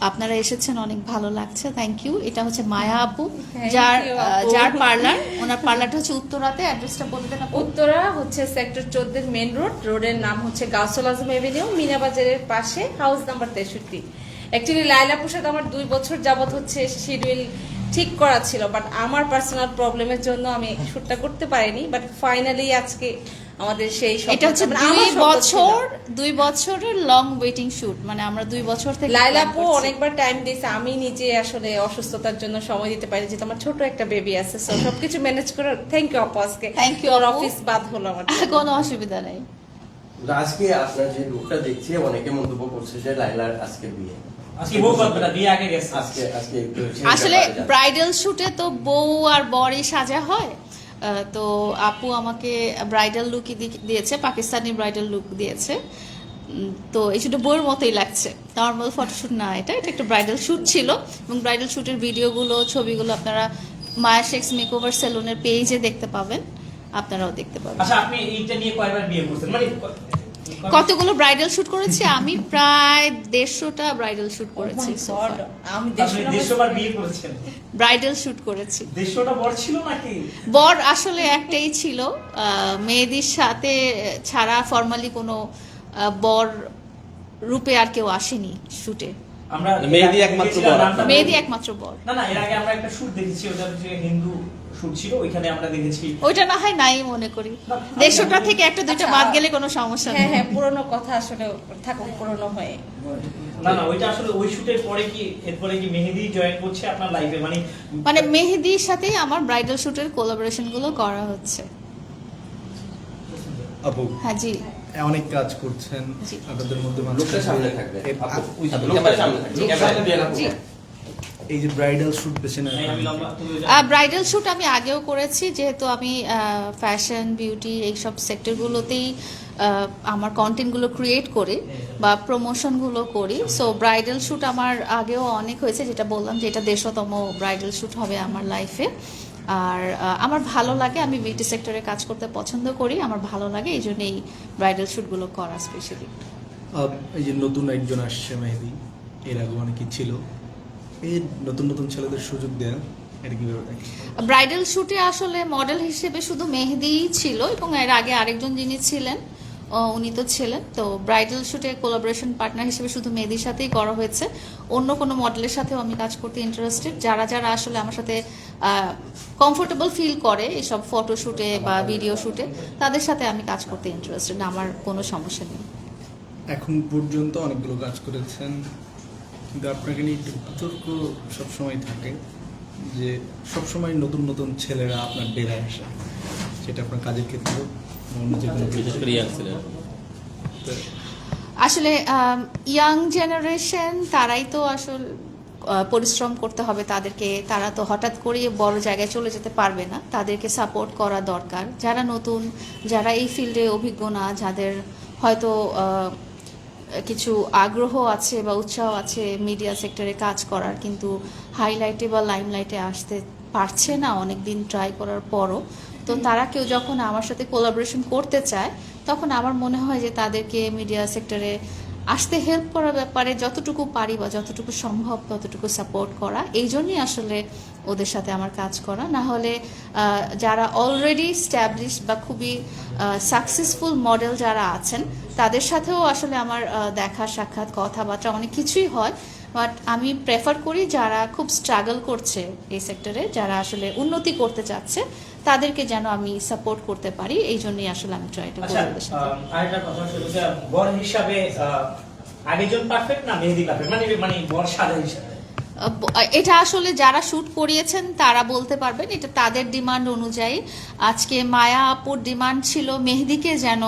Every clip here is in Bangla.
আপনারা এসেছেন অনেক ভালো লাগছে থ্যাংক ইউ এটা হচ্ছে মায়া আপু যার। যার পার্লার ওনার পার্লারটা হচ্ছে উত্তরাতে অ্যাড্রেসটা বলে দেন উত্তরা হচ্ছে সেক্টর চোদ্দের মেন রোড রোডের নাম হচ্ছে গাউসুল আজম এভিনিউ মিনা বাজারের পাশে হাউস নাম্বার তেষট্টি। অ্যাকচুয়ালি লাইলাপুর সাথে আমার দুই বছর যাবত হচ্ছে শিডিউল ঠিক করা ছিল বাট আমার পার্সোনাল প্রবলেমের জন্য আমি শুটটা করতে পারিনি বাট ফাইনালি আজকে আমাদের সেই এটা হচ্ছে মানে দুই। বছর দুই বছরের লং ওয়েটিং শুট মানে আমরা দুই বছর থেকে লাইলাপু plan অনেকবার টাইম দিয়েছে আমি নিজে আসলে অসুস্থতার জন্য সময় দিতে পারি যেহেতু আমার ছোট একটা বেবি আছে সো সবকিছু ম্যানেজ করে থ্যাংক ইউ আপু আজকে। You, ওর অফিস বাদ হলো আমার কোনো অসুবিধা নেই। আজকে আপনার যে লুকটা দেখছি অনেকে মন্তব্য করছে যে লাইলার আজকে বিয়ে। আজকে বউ বাঁধবে বিয়ে আগে গেছে। আজকে আজকে একটু সেই আসলে ব্রাইডাল শুটে তো বউ আর বরই সাজা হয়। তো আপু আমাকে ব্রাইডাল লুকই দিয়েছে, পাকিস্তানি ব্রাইডাল লুক দিয়েছে। তো এই শুধু বইয়ের মতোই লাগছে। নর্মাল ফটোশ্যুট না এটা এটা একটা ব্রাইডাল শ্যুট ছিল। এবং ব্রাইডাল শ্যুটের ভিডিওগুলো ছবিগুলো আপনারা মায়া শেক্স মেকওভার সেলুনের পেজে দেখতে পাবেন। আপনারাও দেখতে পাবেন। আচ্ছা আপনি এইটা নিয়ে কয়বার বিয়ে করছেন? মানে কতগুলো ব্রাইডাল শুট করেছি? আমি প্রায় দেড়শোটা ব্রাইডাল শুট করেছি Oh আমি বার বিয়ে করেছেন। ব্রাইডাল শুট করেছি। বর ছিল নাকি? বর আসলে একটাই ছিল। মেয়েদের সাথে ছাড়া ফর্মালি কোনো বর রূপে আর কেউ আসেনি শুটে আমরা মেহেদি একমাত্র বর আপনার। একমাত্র বর। না না এর আগে আমরা একটা শুট দেখেছি ওটা হচ্ছে হিন্দু শুট ছিল ওইখানে আমরা দেখেছি। ওইটা না হয় নাই মনে করি। দেড়শোটা থেকে একটা দুইটা আচ্ছা। বাদ গেলে কোনো সমস্যা হ্যাঁ হ্যাঁ পুরনো কথা আসলে থাকুক পুরনো হয়ে। না না ওইটা আসলে ওই শুটের পরে কি এরপরে কি মেহেদি জয়েন করছে আপনার লাইফে মানে মানে মেহেদির সাথেই আমার ব্রাইডাল শুটের কোলাবোরেশনগুলো করা হচ্ছে। আপু হ্যাঁ জি। অনেক কাজ করছেন আপনাদের মধ্যে। এই যে ব্রাইডাল শুট বেছে ওইটা- ব্রাইডাল শুট আমি আগেও করেছি যেহেতু আমি ফ্যাশন বিউটি এইসব সেক্টরগুলোতেই আমার কন্টেন্টগুলো ক্রিয়েট করি বা প্রমোশনগুলো করি। সো ব্রাইডাল শ্যুট আমার আগেও অনেক হয়েছে যেটা বললাম যে এটা দেশতম ব্রাইডাল শ্যুট হবে আমার লাইফে আর আমার ভালো লাগে আমি বিউটি সেক্টরে কাজ করতে পছন্দ করি আমার ভালো লাগে এই জন্য এই ব্রাইডাল শ্যুটগুলো করা স্পেশালি এই যে নতুন একজন আসছে মেহেদি এর আগে অনেকে ছিল এই নতুন নতুন ছেলেদের সুযোগ দেয়া? ব্রাইডাল শুটে আসলে মডেল হিসেবে শুধু মেহেদিই ছিল এবং এর আগে আরেকজন যিনি ছিলেন উনি তো ছিলেন। তো ব্রাইডাল শুটে কোলাবোরেশন পার্টনার হিসেবে শুধু মেহেদির সাথেই করা হয়েছে। অন্য কোনো মডেলের সাথেও আমি কাজ করতে ইন্টারেস্টেড যারা যারা আসলে আমার সাথে কমফোর্টেবল ফিল করে এইসব ফটো শুটে বা ভিডিও শুটে তাদের সাথে আমি কাজ করতে ইন্টারেস্টেড আমার কোনো সমস্যা নেই। এখন পর্যন্ত অনেকগুলো কাজ করেছেন। কিন্তু আপনাকে নিয়ে একটু বিতর্ক সবসময় থাকে যে সবসময় নতুন নতুন ছেলেরা আপনার ডেরায় আসে। সেটা আপনার কাজের ক্ষেত্রে আসলে ইয়াং জেনারেশন তারাই তো আসল পরিশ্রম করতে হবে তাদেরকে। তারা তো হঠাৎ করে বড় জায়গায় চলে যেতে পারবে না। তাদেরকে সাপোর্ট করা দরকার। যারা নতুন, যারা এই ফিল্ডে অভিজ্ঞ না, যাদের হয়তো কিছু আগ্রহ আছে বা উৎসাহ আছে মিডিয়া সেক্টরে কাজ করার, কিন্তু হাইলাইটে বা লাইমলাইটে আসতে পারছে না অনেক দিন ট্রাই করার পরও। তো তারা কেউ যখন আমার সাথে কোলাবোরেশন করতে চায়, তখন আমার মনে হয় যে তাদেরকে মিডিয়া সেক্টরে আসতে হেল্প করার ব্যাপারে যতটুকু পারি বা যতটুকু সম্ভব ততটুকু সাপোর্ট করা। এই জন্যই আসলে ওদের সাথে আমার কাজ করা। না হলে যারা অলরেডি স্ট্যাবলিশ বা খুবই সাকসেসফুল মডেল যারা আছেন, তাদের সাথেও আসলে আমার দেখা, সাক্ষাৎ, কথাবার্তা অনেক কিছুই হয়। বাট আমি প্রেফার করি যারা খুব স্ট্রাগল করছে এই সেক্টরে যারা আসলে উন্নতি করতে চাচ্ছে তাদেরকে যেন আমি সাপোর্ট করতে পারি এই জন্যই আসলে আমি ট্রাইটা আচ্ছা করি আরেকটা কথা হচ্ছে বর হিসাবে আহ, আগেরজন পারফেক্ট না মেহেদি পারফেক্ট মানে মানে বর সাজা হিসাবে? এটা আসলে যারা শুট করিয়েছেন তারা বলতে পারবেন এটা তাদের ডিমান্ড অনুযায়ী। আজকে মায়া আপুর ডিমান্ড ছিল মেহেদিকে যেন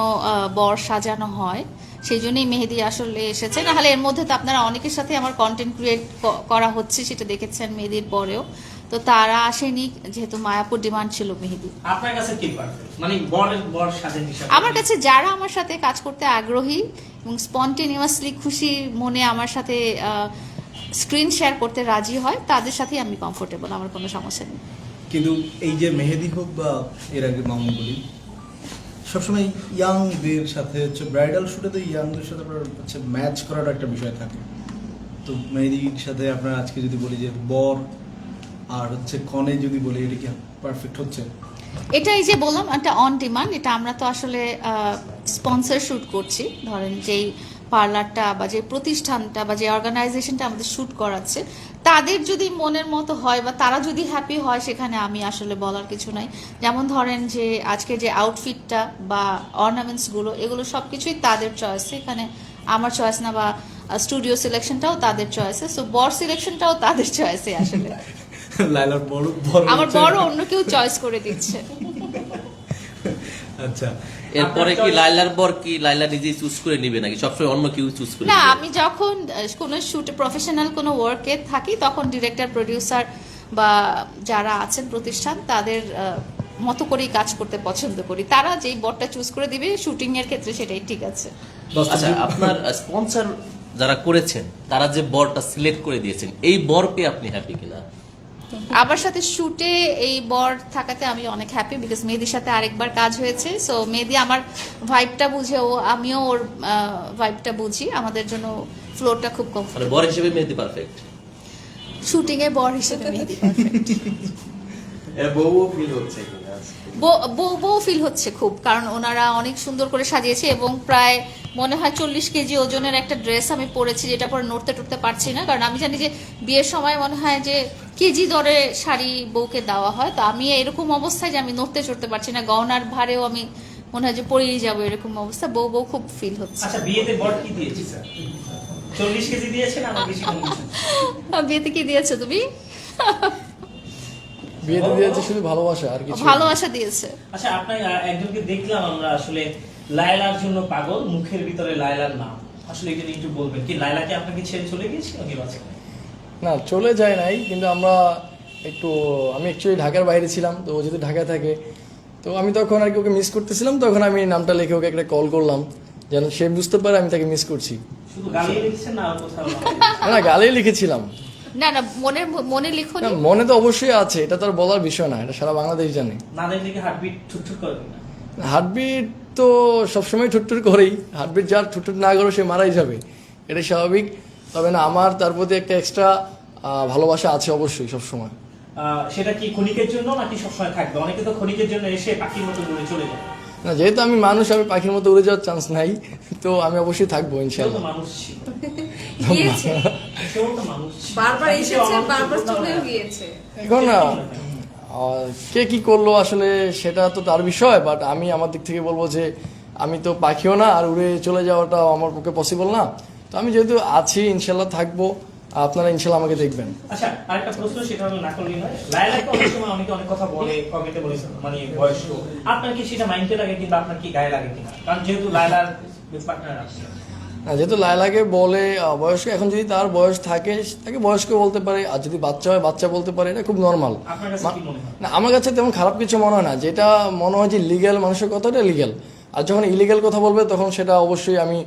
বর সাজানো হয়। সেই জন্যই মেহেদি আসলে এসেছে। নাহলে এর মধ্যে তো আপনারা অনেকের সাথে আমার কন্টেন্ট ক্রিয়েট করা হচ্ছে সেটা দেখেছেন মেহেদির পরেও। তো তারা আসেনি যেহেতু মায়াপুর ডিমান্ড ছিল মেহেদি। আপনার কাছে কি মানে বর হিসাবে। আমার কাছে যারা আমার সাথে কাজ করতে আগ্রহী এবং স্পন্টেনিয়াসলি খুশি মনে আমার সাথে স্ক্রিন শেয়ার করতে রাজি হয় তাদের সাথেই আমি কমফোর্টেবল আমার কোনো সমস্যা নেই। কিন্তু এই যে মেহেদি হোক বা এর আগে মামুন বলি সবসময় ইয়াংদের সাথে হচ্ছে ব্রাইডাল শুটে তো ইয়াংদের সাথে আপনার হচ্ছে ম্যাচ করার একটা বিষয় থাকে। তো মেহেদির সাথে আপনার আজকে যদি বলি যে বর আর হচ্ছে কনে যদি বলি এটা কি পারফেক্ট হচ্ছে? এটাই যে বললাম একটা অন ডিমান্ড এটা আমরা তো আসলে স্পন্সর শুট করছি। ধরেন যেই পার্লারটা বা যে প্রতিষ্ঠানটা বা যে অর্গানাইজেশনটা আমাদের শুট করাচ্ছে তাদের যদি মনের মতো হয় বা তারা যদি হ্যাপি হয় সেখানে আমি আসলে বলার কিছু নাই। যেমন ধরেন যে আজকে যে আউটফিটটা বা অর্নামেন্টসগুলো এগুলো সব কিছুই তাদের চয়েস এখানে আমার চয়েস না বা স্টুডিও সিলেকশনটাও তাদের চয়েসে সো বর সিলেকশনটাও তাদের চয়েসে আসলে। লাইলার বড় বড় আমার বড় অন্য কেউ চয়েস করে দিচ্ছে। আচ্ছা। এরপরে কি লাইলার বর কি লাইলা নিজেই চুজ করে নিবে নাকি? সবসময় অন্য কেউ চুজ করে না আমি যখন কোনো শুটে প্রফেশনাল কোনো ওয়ার্কে থাকি তখন ডিরেক্টর প্রডিউসার বা যারা আছেন প্রতিষ্ঠান তাদের মতো করেই কাজ করতে পছন্দ করি। তারা যেই বরটা চুজ করে দিবে শুটিং এর ক্ষেত্রে সেটাই ঠিক আছে। আচ্ছা আপনার স্পন্সর যারা করেছেন তারা যে বরটা সিলেক্ট করে দিয়েছেন এই বর পেয়ে আপনি হ্যাপি কিনা? আমার সাথে শুটে এই বর থাকাতে আমি অনেক হ্যাপি বিকজ মেহেদির সাথে আরেকবার কাজ হয়েছে। সো মেহেদি আমার ভাইবটা বুঝে ও আমিও ওর ভাইবটা বুঝি। আমাদের জন্য ফ্লোরটা খুব কম মানে বর হিসেবে মেহেদি পারফেক্ট শুটিং এ বর হিসেবে মেহেদি পারফেক্ট এ বউও ফিল হচ্ছে? বউ- বউ ফিল হচ্ছে খুব কারণ ওনারা অনেক সুন্দর করে সাজিয়েছে এবং প্রায় মনে হয় চল্লিশ কেজি ওজনের একটা ড্রেস আমি পরেছি যেটা পরে নড়তে টড়তে পারছি না কারণ আমি জানি যে বিয়ের সময় মনে হয় যে কেজি দরে শাড়ি বউকে দেওয়া হয় তো আমি এরকম অবস্থায় যে আমি নড়তে চড়তে পারছি না গহনার ভারেও আমি মনে হয় যে পরেই যাব এরকম অবস্থা বউ বউ খুব ফিল হচ্ছে। আচ্ছা বিয়েতে বর কি দিয়েছে স্যার? কেজি দিয়েছেন আমার বেশি বিয়েতে কি দিয়েছ তুমি? বিয়েতে দিয়েছে শুধু ভালোবাসা আর কিছু ভালোবাসা দিয়েছে। আচ্ছা আপনার আহ, একজনকে দেখলাম আমরা আসলে লায়লার জন্য পাগল মুখের ভিতরে লায়লার নাম। আসলে এটা একটু বলবেন কি লায়লা কি আপনাকে ছেড়ে চলে গিয়েছিল বাচ্চা না চলে যায় নাই কিন্তু আমরা একটু আমি অ্যাকচুয়ালি ঢাকার বাইরে ছিলাম তো ও যেহেতু ঢাকায় থাকে তো আমি তখন আর কি ওকে মিস করতেছিলাম তখন আমি নামটা লিখে ওকে একটা কল করলাম যেন সে বুঝতে পারে আমি তাকে মিস করছি। শুধু গালিয়ে না গালেই লিখেছিলাম। না না মনের মনে লিখো না, মনে তো অবশ্যই আছে এটা তো আর বলার বিষয় না এটা সারা বাংলাদেশ জানে। না দেখলে কি হার্টবিট করবে না? হার্টবিট তো সবসময় ঠুটঠুট করেই হার্টবিট যার ঠুটঠুট না করে সে মারাই যাবে এটা স্বাভাবিক। তবে না আমার তার প্রতি একটা এক্সট্রা ভালোবাসা আছে অবশ্যই সবসময়। সেটা কি ক্ষণিকের জন্য নাকি সবসময় থাকবে? অনেকে তো ক্ষণিকের জন্য এসে পাখির মতো উড়ে চলে যায়। না যেহেতু আমি মানুষ আমি পাখির মতো উড়ে যাওয়ার চান্স নাই তো আমি অবশ্যই থাকব ইনশাল্লাহ। এখন না কে কি করল আসলে সেটা তো তার বিষয় বাট আমি আমার দিক থেকে বলব যে আমি তো পাখিও না আর উড়ে চলে যাওয়াটা আমার পক্ষে পসিবল না। তো আমি যেহেতু আছি ইনশাল্লাহ থাকব। আপনারা ইনশাল্লাহ আমাকে দেখবেন। আচ্ছা আরেকটা প্রশ্ন সেটা হলো না নয়। অনেক সময় অনেকে অনেক কথা বলে কমেন্টে বলেছে মানে বয়স্ক। আপনার কি সেটা মাইন্ডে লাগে কিংবা আপনার কি গায়ে লাগে কিনা? কারণ যেহেতু লাইলার পার্টনার আছে যেহেতু লায়লাকে বলে বয়স্ক এখন যদি তার বয়স থাকে তাকে বয়স্ক বলতে পারে আর যদি বাচ্চা হয় বাচ্চা বলতে পারে এটা খুব নর্মাল না আমার কাছে তেমন খারাপ কিছু মনে হয় না। যেটা মনে হয় যে লিগ্যাল মানুষের কথাটা লিগ্যাল আর যখন ইলিগ্যাল কথা বলবে তখন সেটা অবশ্যই আমি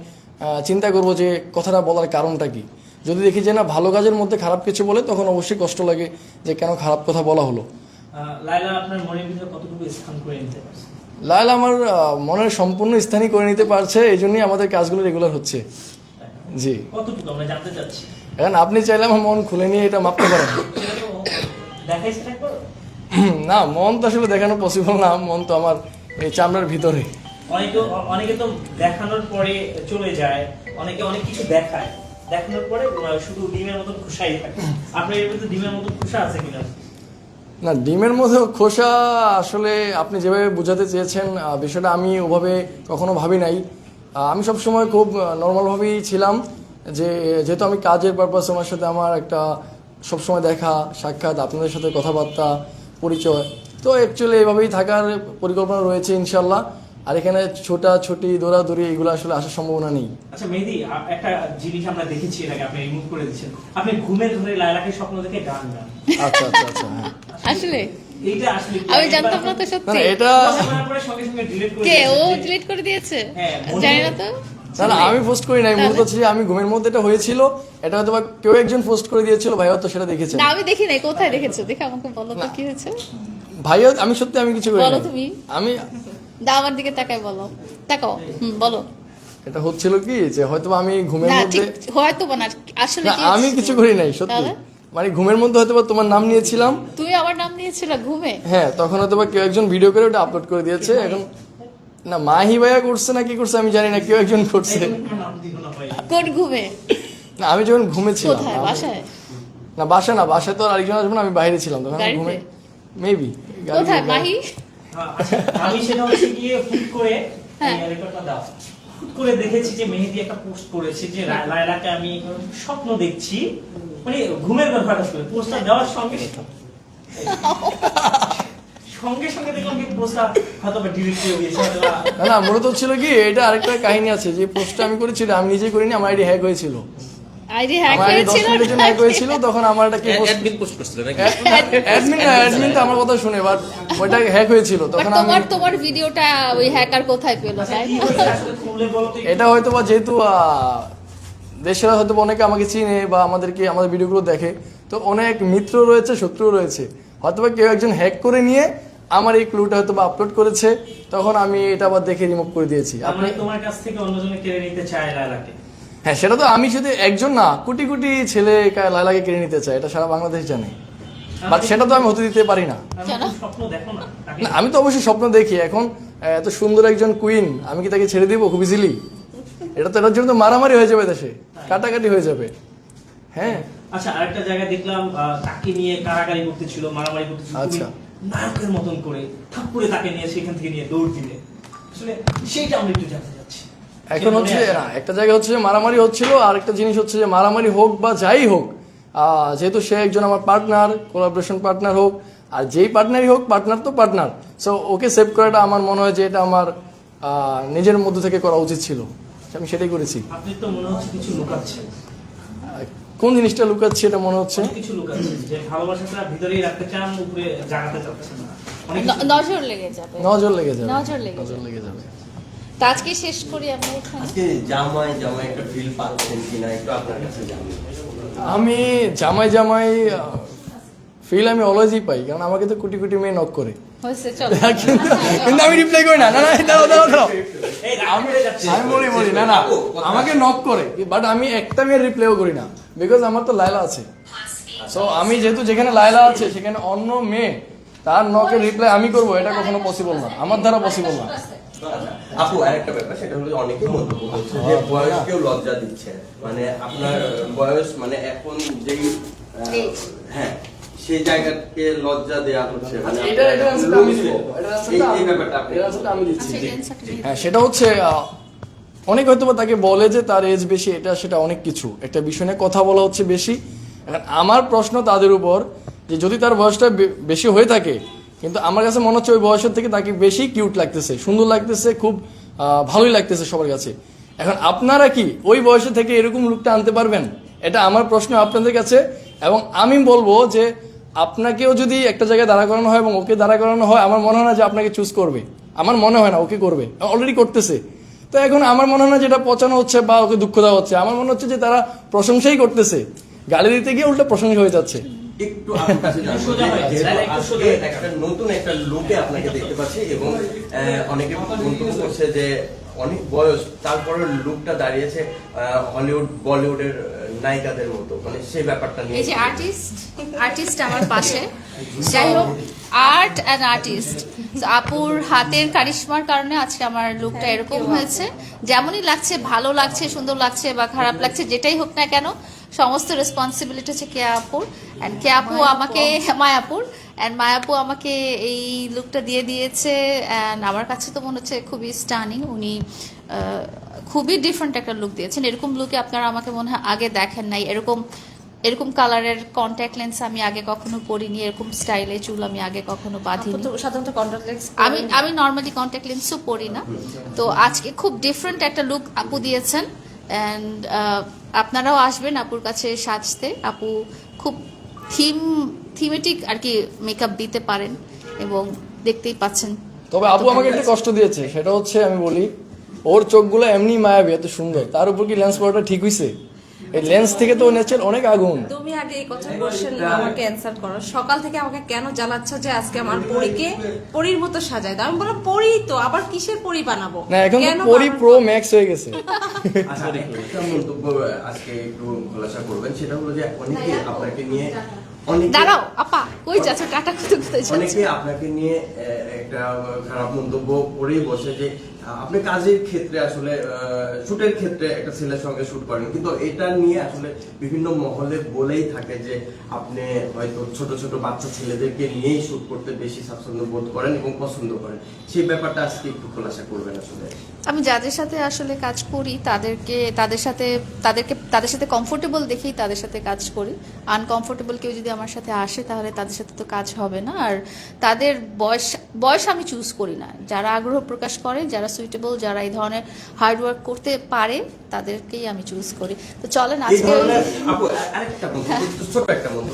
চিন্তা করব যে কথাটা বলার কারণটা কি। যদি দেখি যে না ভালো কাজের মধ্যে খারাপ কিছু বলে তখন অবশ্যই কষ্ট লাগে যে কেন খারাপ কথা বলা হলো। লাইলা আপনার মনের ভিতরে কতটুকু স্থান করে নিতে পারছে? লায়লা আমার মনের সম্পূর্ণ স্থানই করে নিতে পারছে এই জন্যই আমাদের কাজগুলো রেগুলার হচ্ছে। জি। কতটুকু আমরা জানতে চাচ্ছি? এখন আপনি চাইলে আমার মন খুলে নিয়ে এটা মাপতে পারেন। না মন তো আসলে দেখানো পসিবল না মন তো আমার এই চামড়ার ভিতরে। অনেকে অনেকে তো দেখানোর পরে চলে যায় অনেকে অনেক কিছু দেখায়। দেখানোর পরে শুধু ডিমের মতন খুশাই থাকে। আপনার এর মধ্যে ডিমের মতন খুশা আছে কিনা? না, ডিমের মধ্যে খোসা আসলে আপনি যেভাবে বোঝাতে চেয়েছেন বিষয়টা আমি ওভাবে কখনো ভাবি নাই। আমি সবসময় খুব নর্মালভাবেই ছিলাম যে, যেহেতু আমি কাজের পারপাস আমার সাথে আমার একটা সবসময় দেখা, সাক্ষাৎ, আপনাদের সাথে কথাবার্তা, পরিচয়, তো অ্যাকচুয়ালি এইভাবেই থাকার পরিকল্পনা রয়েছে ইনশাল্লাহ আর এখানে ছোটা ছুটি দৌড়াদৌড়ি এগুলো আসলে আসার সম্ভাবনা নেই। আচ্ছা মেহেদি একটা জিনিস আমরা দেখেছি এর আগে আপনি রিমুভ করে দিচ্ছেন আপনি ঘুমের ঘরে লাইলাকে স্বপ্ন দেখে গান গান। আচ্ছা আচ্ছা আচ্ছা হ্যাঁ। আসলে? এইটা আসলে আমি জানতাম না তো সত্যি। না, এটা সঙ্গে সঙ্গে delete করে কে ও ডিলিট করে দিয়েছে? হ্যাঁ, জানি না তো। না আমি পোস্ট করি নাই মূলত হচ্ছে যে আমি ঘুমের মধ্যে এটা হয়েছিল এটা হয়তো কেউ একজন পোস্ট করে দিয়েছিল ভাই হয়তো সেটা দেখেছেন না আমি দেখি নাই কোথায় দেখেছ? দেখে আমাকে বলো তো কি হয়েছে। ভাইও আমি সত্যি আমি কিছু করি বলো তুমি। আমি দা আমার দিকে তাকাই বলো। তাকাও হুম বলো। এটা হচ্ছিল কি যে হয়তো আমি ঘুমের না মধ্যে ঠিক হয়তো না আসলে কি আমি কিছু করি নাই সত্যি। মানে ঘুমের মধ্যে হয়তো তোমার নাম নিয়েছিলাম। তুমি আমার নাম নিয়েছিল ঘুমে? হ্যাঁ তখন হয়তো বা কেউ একজন ভিডিও করে ওটা আপলোড করে দিয়েছে। এখন না মাহি ভাইয়া করছে না কি করছে আমি জানি না কেউ একজন করছে। একদম নাম দিও না ভাই কোন ঘুমে? না আমি যখন ঘুমেছিলাম কোথায়? বাসায়? না বাসা না বাসায় তো আর আরেকজন আসবে না আমি বাইরে ছিলাম তখন ঘুমে মেবি কোথায় মাহি? আমি সেটা হচ্ছে গিয়ে হুট করে হ্যাঁ। রেকর্ডটা দাও। হুট করে দেখেছি যে মেহেদি একটা পোস্ট করেছে যে লায়লাকে আমি স্বপ্ন দেখছি। মানে ঘুমের ব্যাপারটা শুনে পোস্টটা দেওয়ার সঙ্গে সঙ্গে সঙ্গে দেখলাম কি পোস্টটা হয়তো ডিলিট করে দিয়েছে না মূলত ছিল কি এটা আরেকটা কাহিনী আছে যে পোস্টটা আমি করেছি এটা আমি নিজেই করিনি আমার আইডি হ্যাক হয়েছিল। আইডি হ্যাক আমার আইডি দশ হয়েছিল হ্যাক হয়েছিল তখন আমার একটা কি অ্যাডমিন পোস্ট করছিল নাকি? অ্যাডমিন না অ্যাডমিন তো আমার কথা শুনে বাট হ্যাক হয়েছিল তখন আমি তোমার তোমার ভিডিওটা ওই হ্যাকার কোথায় পেল আচ্ছা, তাই। এটা হয়তো বা যেহেতু আহ, দেশের হয়তো অনেকে আমাকে চিনে বা আমাদেরকে আমাদের ভিডিওগুলো দেখে তো অনেক মিত্র রয়েছে শত্রু রয়েছে। হয়তো বা কেউ একজন হ্যাক করে নিয়ে আমার এই ক্লুটা হয়তো বা আপলোড করেছে তখন আমি এটা আবার দেখে রিমুভ করে দিয়েছি। আপনি মানে তোমার কাছ থেকে অন্যজনে কেড়ে নিতে চায় লায়লাকে হ্যাঁ সেটা তো আমি শুধু একজন না কোটি কোটি ছেলে লায়লাকে কেড়ে নিতে চায় এটা সারা বাংলাদেশ জানে। বাট সেটা তো আমি হতে দিতে পারি না। আমি তো না আমি তো অবশ্যই স্বপ্ন দেখি। এখন এত সুন্দর একজন কুইন আমি কি তাকে ছেড়ে দিব? খুব ইজিলি এটা তো এটার জন্য তো মারামারি হয়ে যাবে দেশে। কাটাকাটি হয়ে যাবে। হ্যাঁ। আচ্ছা আরেকটা জায়গায় দেখলাম তাকে নিয়ে কারাকারি করতেছিল মারামারি করতেছিল তুমি আচ্ছা। নায়কের মতন করে থাপ্পড়ে তাকে নিয়ে সেখান থেকে নিয়ে দৌড় দিলে। আসলে সেইটা আমরা একটু জানতে এখন হচ্ছে মনে না একটা জায়গায় হচ্ছে যে মারামারি হচ্ছিল আর একটা জিনিস হচ্ছে যে মারামারি হোক বা যাই হোক যেহেতু সে একজন আমার পার্টনার কোলাবোরেশন পার্টনার হোক আর যেই পার্টনারই হোক পার্টনার তো পার্টনার সো ওকে সেভ করাটা আমার মনে হয় যে এটা আমার নিজের মধ্যে থেকে করা উচিত ছিল। আমি সেটাই করেছি। আপনি তো মনে হচ্ছে কিছু লুকাচ্ছেন। কোন জিনিসটা লুকাচ্ছি এটা মনে হচ্ছে? কিছু লুকাচ্ছেন যে ভালোবাসাটা ভিতরেই রাখতে চান উপরে জাগাতে চাচ্ছেন না। নজর লেগে যাবে। নজর লেগে যাবে। নজর লেগে যাবে। তা আজকে শেষ করি আমরা এখানে। আজকে জামাই জামাই একটা ফিল পাচ্ছেন কিনা একটু আপনার কাছে জানি আমি জামাই জামাই ফিল আমি অলওয়েজই পাই কারণ আমাকে তো কোটি কোটি মেয়ে নক করে। কিন্তু আমি রিপ্লাই করি না। না না দাঁড়াও দাঁড়াও আমি বলি বলি না না আমাকে নক করে বাট আমি একটা মেয়ের রিপ্লাইও করি না বিকজ আমার তো লাইলা আছে। সো আমি যেহেতু যেখানে লাইলা আছে সেখানে অন্য মেয়ে তার নকের রিপ্লাই আমি করব এটা কখনো পসিবল না। আমার দ্বারা পসিবল না। আপু আরেকটা ব্যাপার সেটা হলো অনেকেই মন্তব্য করছে যে বয়সকেও লজ্জা দিচ্ছে। মানে আপনার বয়স মানে এখন যেই হ্যাঁ সেই জায়গাকে লজ্জা দেয়া হচ্ছে। মানে আচ্ছা। হ্যাঁ সেটা হচ্ছে অনেক হয়তো বা তাকে বলে যে তার এজ বেশি এটা সেটা অনেক কিছু। একটা বিষয় নিয়ে কথা বলা হচ্ছে বেশি। এখন আমার প্রশ্ন তাদের উপর যে যদি তার বয়সটা বে- বেশি হয়ে থাকে কিন্তু আমার কাছে মনে হচ্ছে ওই বয়সের থেকে তাকে বেশি কিউট লাগতেছে, সুন্দর লাগতেছে, খুব ভালোই লাগতেছে সবার কাছে। এখন আপনারা কি ওই বয়সে থেকে এরকম লুকটা আনতে পারবেন? এটা আমার প্রশ্ন আপনাদের কাছে। এবং আমি বলব যে আপনাকেও যদি একটা জায়গায় দাঁড়া করানো হয় এবং ওকে দাঁড়া করানো হয়, আমার মনে হয় না যে আপনাকে চুজ করবে। আমার মনে হয় না, ওকে করবে। অলরেডি করতেছে। তো এখন আমার মনে হয় না যেটা পচানো হচ্ছে বা ওকে দুঃখ দেওয়া হচ্ছে। আমার মনে হচ্ছে যে তারা প্রশংসাই করতেছে। গালি দিতে গিয়ে উল্টা প্রশংসা হয়ে যাচ্ছে। একটু একটা নতুন একটা লুকে আপনাকে দেখতে পাচ্ছি এবং অনেকে মন্তব্য করছে যে অনেক বয়স তারপরে লুকটা দাঁড়িয়েছে হলিউড বলিউডের নায়িকাদের মতো। মানে সেই ব্যাপারটা নিয়ে এই যে আর্টিস্ট আর্টিস্ট আমার পাশে। যাই হোক আর্ট অ্যান্ড আর্টিস্ট আপুর হাতের কারিশমার কারণে আজকে আমার লুকটা এরকম হয়েছে। যেমনই লাগছে ভালো লাগছে সুন্দর লাগছে বা খারাপ লাগছে যেটাই হোক না কেন সমস্ত রেসপন্সিবিলিটি হচ্ছে কে আপুর অ্যান্ড কে আপু আমাকে মায়াপুর। অ্যান্ড মায়াপু আমাকে এই লুকটা দিয়ে দিয়েছে। অ্যান্ড আমার কাছে তো মনে হচ্ছে খুবই স্টানিং উনি খুবই ডিফারেন্ট একটা লুক দিয়েছেন। এরকম লুকে আপনারা আমাকে মনে হয় আগে দেখেন নাই। এরকম এরকম কালারের কন্ট্যাক্ট লেন্স আমি আগে কখনো পরিনি। এরকম স্টাইলে চুল আমি আগে কখনো বাঁধিনি। সাধারণত কন্ট্যাক্ট লেন্স আমি আমি নর্মালি কন্ট্যাক্ট লেন্সও পরি না। তো আজকে খুব ডিফারেন্ট একটা লুক আপু দিয়েছেন। অ্যান্ড আপনারাও আসবেন আপুর কাছে সাজতে। আপু খুব থিম, থিমেটিক আর কি মেকআপ দিতে পারেন এবং দেখতেই পাচ্ছেন। তবে আপু আমাকে একটু কষ্ট দিয়েছে, সেটা হচ্ছে আমি বলি, ওর চোখগুলো এমনি মায়াবী, এত সুন্দর। তার উপর কি ল্যান্স পড়াটা ঠিক হইছে? এই লেন্স থেকে তো নেচের অনেক আগুন। তুমি আগে এই কথা কোশ্চেন আমাকে অ্যান্সার করো। সকাল থেকে আমাকে কেন জ্বালাচ্ছ যে আজকে আমার পরীকে পরীর মতো সাজায়? দাও আমি বললাম পরী তো আবার কিসের পরী বানাবো? না এখন তো পরি প্রো ম্যাক্স হয়ে গেছে। আচ্ছা একটা মন্তব্য আজকে একটু খোলাসা করবেন। সেটা হলো যে অনেকে আপনাকে নিয়ে দাঁড়াও আপা কই যাচ্ছ? টাটা অনেকে আপনাকে নিয়ে একটা খারাপ মন্তব্য করেই বসে যে আপনি কাজের ক্ষেত্রে আসলে শুটের ক্ষেত্রে একটা ছেলের সঙ্গে শুট করেন, কিন্তু এটা নিয়ে আসলে বিভিন্ন মহলে বলেই থাকে যে আপনি হয়তো ছোট ছোট বাচ্চা ছেলেদেরকে নিয়েই শুট করতে বেশি স্বাচ্ছন্দ্য বোধ করেন এবং পছন্দ করেন। সেই ব্যাপারটা আজকে একটু খোলাসা করবেন আসলে। আমি যাদের সাথে আসলে কাজ করি, তাদেরকে, তাদের সাথে, তাদেরকে, তাদের সাথে কমফোর্টেবল দেখেই তাদের সাথে কাজ করি। আনকমফোর্টেবল কেউ যদি আমার সাথে আসে, তাহলে তাদের সাথে তো কাজ হবে না। আর তাদের বয়স বয়স আমি চুজ করি না। যারা আগ্রহ প্রকাশ করে, যারা সুইটেবল যারা এই ধরনের হার্ডওয়ার্ক করতে পারে তাদেরকেই আমি চুজ করি। তো চলেন আজকে একটা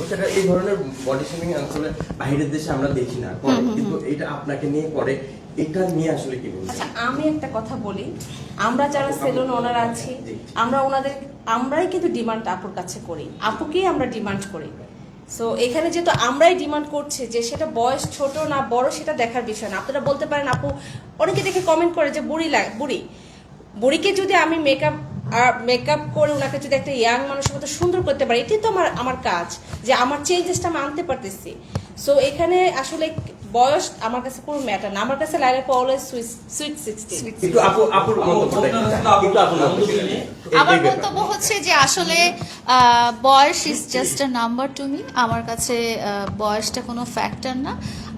সেটা এই ধরনের বডি শেমিং আসলে বাইরের দেশে আমরা দেখি না কিন্তু এটা আপনাকে নিয়ে করে এটা নিয়ে আসলে কি আচ্ছা আমি একটা কথা বলি। আমরা যারা সেলুন ওনার আছি আমরা ওনাদের আমরাই কিন্তু ডিমান্ড আপুর কাছে করি। আপুকেই আমরা ডিমান্ড করি। সো এখানে যেহেতু আমরাই ডিমান্ড করছি যে সেটা বয়স ছোট না বড়, সেটা দেখার বিষয় না। আপনারা বলতে পারেন, আপু, অনেকে দেখে কমেন্ট করে যে বুড়ি লাগে বুড়ি। বুড়িকে যদি আমি মেকআপ আর মেকআপ করে ওনাকে যদি একটা ইয়াং মানুষের মতো সুন্দর করতে পারি, এটাই তো আমার আমার কাজ, যে আমার চেঞ্জেসটা আমি আনতে পারতেছি। সো এখানে আসলে বয়স আমার কাছে পুরো ম্যাটার না। আমার কাছে লাইলা অলওয়েজ সুইট সুইট একটু আপু আপুর একটু মন্তব্যটা নিয়ে। এই- আমার বক্তব্য হচ্ছে যে আসলে আহ, বয়স is just a number to me আমার কাছে আহ, বয়সটা কোনো ফ্যাক্টর না।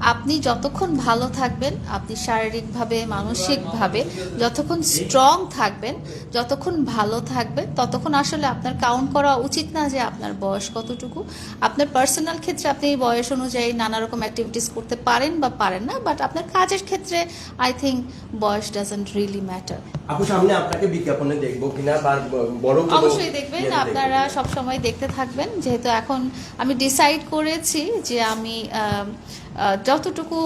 আপনি যতক্ষণ ভালো থাকবেন আপনি শারীরিকভাবে মানসিকভাবে যতক্ষণ স্ট্রং থাকবেন যতক্ষণ ভালো থাকবেন ততক্ষণ আসলে আপনার কাউন্ট করা উচিত না যে আপনার বয়স কতটুকু। আপনার পার্সোনাল ক্ষেত্রে আপনি এই বয়স অনুযায়ী নানা রকম অ্যাক্টিভিটিস করতে পারেন বা পারেন না বাট আপনার কাজের ক্ষেত্রে আই থিঙ্ক বয়স ডাজন্ট রিয়েলি ম্যাটার আপু সামনে আপনাকে বিজ্ঞাপনে দেখব কিনা বড় অবশ্যই দেখবেন আপনারা সব সময় দেখতে থাকবেন যেহেতু এখন আমি ডিসাইড করেছি যে আমি যতটুকু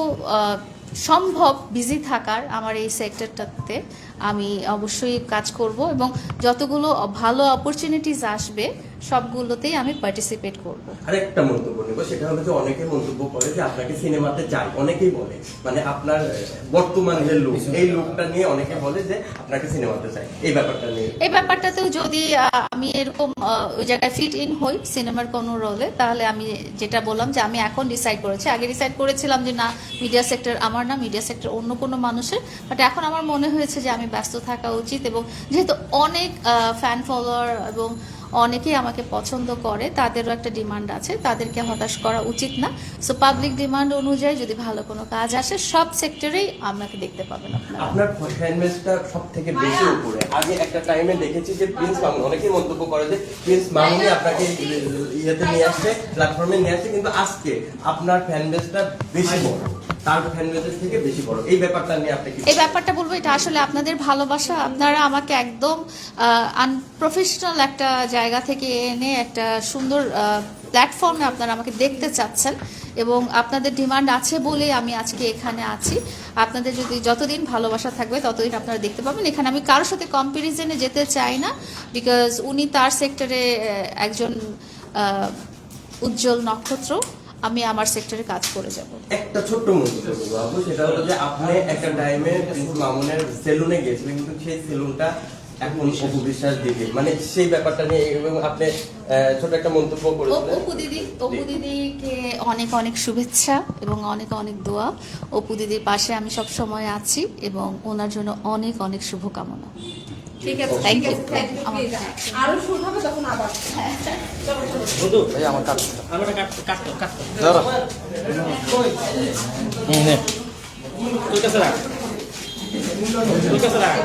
সম্ভব বিজি থাকার আমার এই সেক্টরটাতে আমি অবশ্যই কাজ করব এবং যতগুলো ভালো অপরচুনিটিস আসবে সবগুলোতেই আমি পার্টিসিপেট করব। আরেকটা মন্তব্য নেব সেটা হলো যে অনেকে মন্তব্য করে যে আপনাকে সিনেমাতে চাই অনেকেই বলে মানে আপনার বর্তমান যে লুক এই লুকটা নিয়ে অনেকে বলে যে আপনাকে সিনেমাতে চাই এই ব্যাপারটা নিয়ে। এই ব্যাপারটাতেও যদি আমি এরকম ওই জায়গায় ফিট ইন হই সিনেমার কোনো রোলে তাহলে আমি যেটা বললাম যে আমি এখন ডিসাইড করেছি। আগে ডিসাইড করেছিলাম যে না মিডিয়া সেক্টর আমার না মিডিয়া সেক্টর অন্য কোনো মানুষের বাট এখন আমার মনে হয়েছে যে আমি ব্যস্ত থাকা উচিত এবং যেহেতু অনেক ফ্যান ফলোয়ার এবং অনেকেই আমাকে পছন্দ করে, তাদেরও একটা ডিমান্ড আছে, তাদেরকে হতাশ করা উচিত না। সো পাবলিক ডিমান্ড অনুযায়ী যদি ভালো কোনো কাজ আসে, সব সেক্টরেই আমাকে দেখতে পাবেন আপনারা। ফ্যান বেসটা সব থেকে বেশি উপরে। একটা টাইমে দেখেছি যে প্রিন্স অনেকেই মন্তব্য করে যে প্রিন্স আপনাকে ইয়েতে নিয়ে আসছে প্ল্যাটফর্মে নিয়ে আসছে, কিন্তু আজকে আপনার ফ্যান বেসটা বেশি বড়। ব্যাপারটা বলব, এটা আসলে আপনাদের ভালোবাসা। আপনারা আমাকে একদম আনপ্রফেশনাল একটা জায়গা থেকে এনে একটা সুন্দর প্ল্যাটফর্মে আপনারা আমাকে দেখতে চাচ্ছেন এবং আপনাদের ডিমান্ড আছে বলেই আমি আজকে এখানে আছি। আপনাদের যদি যতদিন ভালোবাসা থাকবে, ততদিন আপনারা দেখতে পাবেন। এখানে আমি কারোর সাথে কম্পারিজনে যেতে চাই না বিকজ উনি তার সেক্টরে একজন উজ্জ্বল নক্ষত্র। আমি আমার সেক্টরে কাজ করে যাব। একটা ছোট্ট মন্তব্য করব আপু সেটা হলো যে আপনি একটা টাইমে মামুনের সেলুনে গিয়েছিলেন কিন্তু সেই সেলুনটা এখন অপু বিশ্বাস দিকে। মানে সেই ব্যাপারটা নিয়ে এবং আপনি ছোট একটা মন্তব্য করেছিলেন। অপু দিদি অপু দিদিকে অনেক অনেক শুভেচ্ছা এবং অনেক অনেক দোয়া। অপু দিদির পাশে আমি সব সময় আছি এবং ওনার জন্য অনেক অনেক শুভকামনা। ঠিক আছে থ্যাংক ইউ আরও শুরু হবে তখন আবার। বন্ধু এই আমার কাজ আমরা কাট কাট কাট হুম, নে। তোর কাছে রাখ। তোর কাছে রাখ।